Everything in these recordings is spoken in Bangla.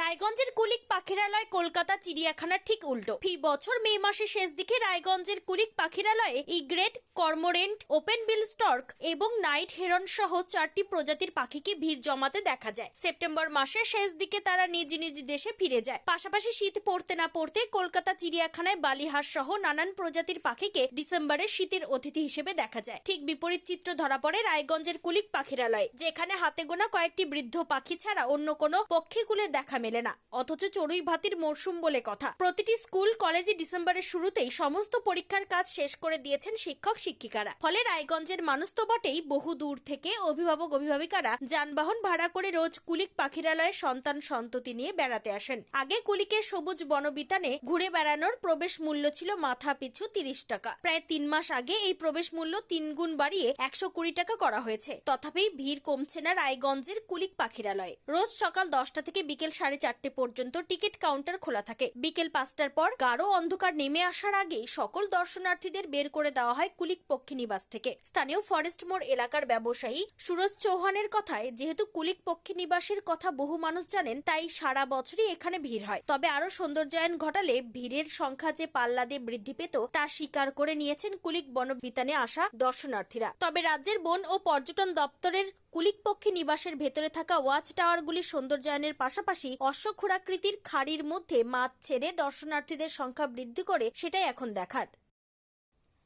রায়গঞ্জের কুলিক পাখিরালয়, কলকাতা, চিড়িয়াখানার ঠিক উল্টো। ফি বছর মে মাসের শেষ দিকে রায়গঞ্জের Kulik পাখিরালয়ে egret, cormorant, open bill stork এবং নাইট হেরন সহ চারটি প্রজাতির পাখিকে ভিড় জমাতে দেখা যায়। সেপ্টেম্বর মাসের শেষ দিকে তারা নিজ নিজ দেশে ফিরে যায়। পাশাপাশি শীত পড়তে না পড়তে কলকাতা, চিড়িয়াখানায় বালিহাঁস সহ নানান প্রজাতির পাখিকে ডিসেম্বরে শীতের অতিথি হিসেবে দেখা যায়। ঠিক বিপরীত চিত্র ধরা পড়ে রায়গঞ্জের কুলিক পাখিরালয়, যেখানে হাতে গোনা কয়েকটি বৃদ্ধ পাখি ছাড়া অন্য কোনো পক্ষীকুলে দেখা না। অথচ চড়ুই ভাতির মরশুম বলে কথা। প্রতিটি স্কুল কলেজে ডিসেম্বরের শুরুতেই সমস্ত পরীক্ষার কাজ শেষ করে দিয়েছেন শিক্ষক, শিক্ষিকারা। ফলে রায়গঞ্জের মানুষ তো বটেই বহু দূর থেকে অভিভাবক, অভিভাবিকারা যানবাহন ভাড়া করে রোজ কুলিক পাখিরালয়ে সন্তান সন্ততি নিয়ে বেড়াতে আসেন। আগে কুলিকের সবুজ বনবিতানে ঘুরে বেড়ানোর প্রবেশ মূল্য ছিল মাথা পিছু তিরিশ টাকা। প্রায় তিন মাস আগে এই প্রবেশ মূল্য তিন গুণ বাড়িয়ে একশো কুড়ি টাকা করা হয়েছে। তথাপি ভিড় কমছে না রায়গঞ্জের কুলিক পাখিরালয়ে। রোজ সকাল দশটা থেকে বিকেল সাড়ে চারটে পর্যন্ত টিকিট কাউন্টার খোলা থাকে। বিকেল পাঁচটার পর গাঢ় অন্ধকার নেমে আসার আগেই সকল দর্শনার্থীদের বের করে দেওয়া হয় কুলিক পক্ষী নিবাস থেকে। স্থানীয় ফরেস্ট মোড় এলাকার ব্যবসায়ী সুরজ চৌহানের কথায়, যেহেতু কুলিক পক্ষী নিবাসের কথা বহু মানুষ জানেন, তাই সারা বছরই এখানে ভিড় হয়। তবে আরও সৌন্দর্যায়ন ঘটালে ভিড়ের সংখ্যা যে পাল্লা দিয়ে বৃদ্ধি পেত, তা স্বীকার করে নিয়েছেন কুলিক বনবিতানে আসা দর্শনার্থীরা। তবে রাজ্যের বন ও পর্যটন দপ্তরের কুলিক পক্ষী নিবাসের ভেতরে থাকা ওয়াচ টাওয়ারগুলির সৌন্দর্যায়নের পাশাপাশি অশ্বক্ষুরাকৃতির খাড়ির মধ্যে মাছ ছেড়ে দর্শনার্থীদের সংখ্যা বৃদ্ধি করে সেটাই এখন দেখার।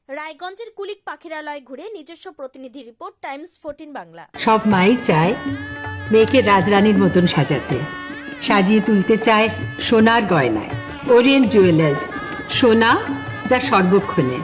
রায়গঞ্জের কুলিক পাখিরালয় ঘুরে নিজস্ব প্রতিনিধি রিপোর্ট, টাইমস ফোরটিন বাংলা। সব মাই চায় মেয়েকে রাজরানীর মতন সাজাতে। সাজিয়ে তুলতে চায় সোনার গয়নায়। ওরিয়েন্ট জুয়েলার্স, সোনা যা সর্বক্ষণের।